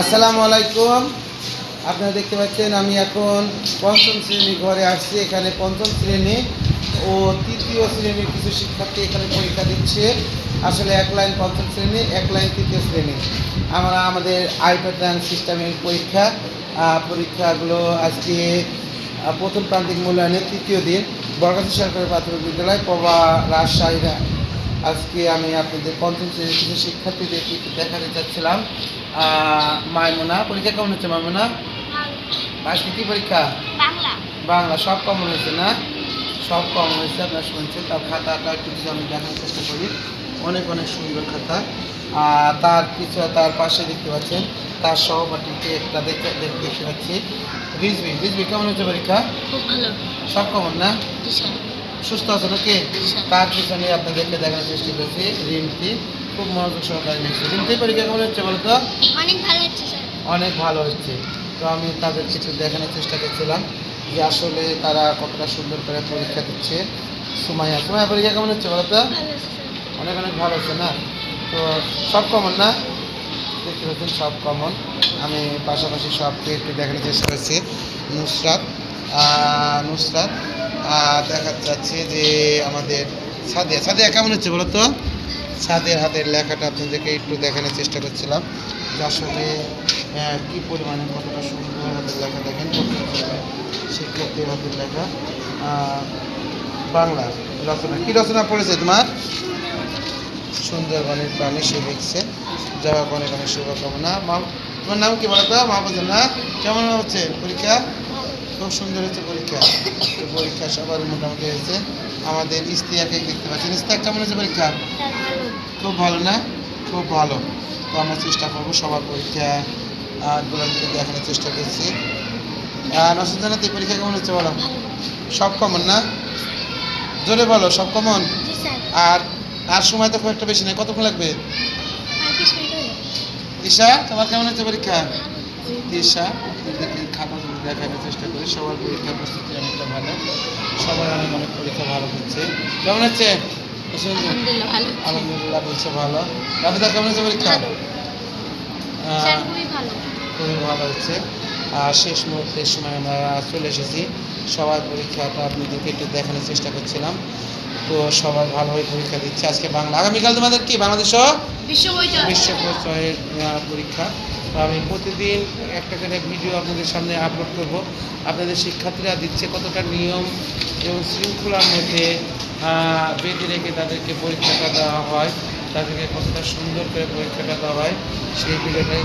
আসসালামু আলাইকুম। আপনারা দেখতে পাচ্ছেন, আমি এখন পঞ্চম শ্রেণি ঘরে আসছি। এখানে পঞ্চম শ্রেণি ও তৃতীয় শ্রেণির কিছু শিক্ষার্থী এখানে পরীক্ষা দিচ্ছে। আসলে এক লাইন পঞ্চম শ্রেণি, এক লাইন তৃতীয় শ্রেণি। আমরা আমাদের আইপ্যাটার্ন সিস্টেমের পরীক্ষা পরীক্ষাগুলো আজকে প্রথম প্রান্তিক মূল্যায়নের তৃতীয় দিন বরগাছি সরকারি প্রাথমিক বিদ্যালয় পবা রাজশাহীরা। আজকে আমি আপনাদের পঞ্চম শ্রেণির কিছু শিক্ষার্থীদের দেখাতে চাচ্ছিলাম। আহ, মাইমুনা পরীক্ষা কেমন হচ্ছে মাইমুনা? আজকে কি পরীক্ষা? বাংলা। সব কমন হয়েছে না? সব কমন হয়েছে আপনারা শুনছেন। তার খাতাটা একটু যদি আমি দেখার চেষ্টা করি। অনেক অনেক সুন্দর খাতা। আর তার কিছু তার পাশে দেখতে পাচ্ছেন তার সহপাঠীকে একটা দেখতে দেখ- দেখতে পাচ্ছি। রিজবি রিজবি কেমন হচ্ছে পরীক্ষা? খুব ভালো। সব কমন না? সুস্থ আছে নাকি? তার পিছনে আপনাদেরকে দেখানোর চেষ্টা করছি? রিমতি খুব মনোযোগ সহকারে লিখছে রিমতি পরীক্ষা কেমন হচ্ছে বলতো অনেক ভালো হচ্ছে অনেক ভালো হচ্ছে। তো আমি তাদের কিছু দেখানোর চেষ্টা করছিলাম যে আসলে তারা কতটা সুন্দর করে পরীক্ষা দিচ্ছে। সুমাইয়া সুমাইয়া পরীক্ষা কেমন হচ্ছে বলতো অনেক অনেক ভালো হচ্ছে না? তো সব কমন না? দেখতে পাচ্ছেন সব কমন আমি পাশাপাশি সবকে একটু দেখানোর চেষ্টা করছি। নুসরাত নুসরাত আহ, দেখাতে চাচ্ছি যে আমাদের সাদিয়া। সাদিয়া কেমন হচ্ছে বলো তো? সাদের হাতের লেখাটা আপনাদেরকে একটু দেখানোর চেষ্টা করছিলাম। যে আসলে কি পরিমাণে কতটা সুন্দর হাতের লেখা দেখেন শিক্ষার্থীর হাতের লেখা। বাংলা রচনা। কী রচনা পড়েছে তোমার? সুন্দরবনের প্রাণী সে লিখছে হোক অনেক অনেক শুভকামনা। তোমার নাম কি বলো তো? না কেমন হচ্ছে পরীক্ষা? খুব সুন্দর হচ্ছে পরীক্ষা। তো পরীক্ষা সবার মোটামুটি হয়েছে। আমাদের ইস্তিয়াকে দেখতে পাচ্ছেন। ইস্তিয়াক কেমন হচ্ছে পরীক্ষা? খুব ভালো না? খুব ভালো। তো আমরা চেষ্টা করব সবার পরীক্ষা আহ, গুলো দেখানোর চেষ্টা করছি। আর নসুন জানাতে পরীক্ষা কেমন হচ্ছে বলো? সব কমন না? জোরে বলো সব কমন? আর আর সময় তো খুব একটা বেশি নেই। কতক্ষণ লাগবে? ঈশা তোমার কেমন হচ্ছে পরীক্ষা? ঈশা খাতাগুলো দেখানোর চেষ্টা করি। সবার পরীক্ষার প্রস্তুতি অনেকটা ভালো। সবার অনেক অনেক পরীক্ষা ভালো হচ্ছে। কেমন হচ্ছে আলহামদুলিল্লাহ বলছে ভালো। রাবিদা কেমন হচ্ছে পরীক্ষা? খুবই ভালো। হচ্ছে। আর শেষ মুহূর্তের সময় আমরা চলে এসেছি। সবার পরীক্ষাটা আপনাদেরকে একটু দেখানোর চেষ্টা করছিলাম। তো সবাই ভালোভাবে পরীক্ষা দিচ্ছে। আজকে বাংলা আগামীকাল তোমাদের কি? বাংলাদেশ বিশ্ব পরিচয়ের পরীক্ষা। তো আমি প্রতিদিন একটা করে ভিডিও আপনাদের সামনে আপলোড করব। আপনাদের শিক্ষার্থীরা দিচ্ছে কতটা নিয়ম এবং শৃঙ্খলার মধ্যে বেঁধে রেখে তাদেরকে পরীক্ষাটা দেওয়া হয়। তাদেরকে কতটা সুন্দর করে পরীক্ষাটা দেওয়া হয় সেই ভিডিওটাই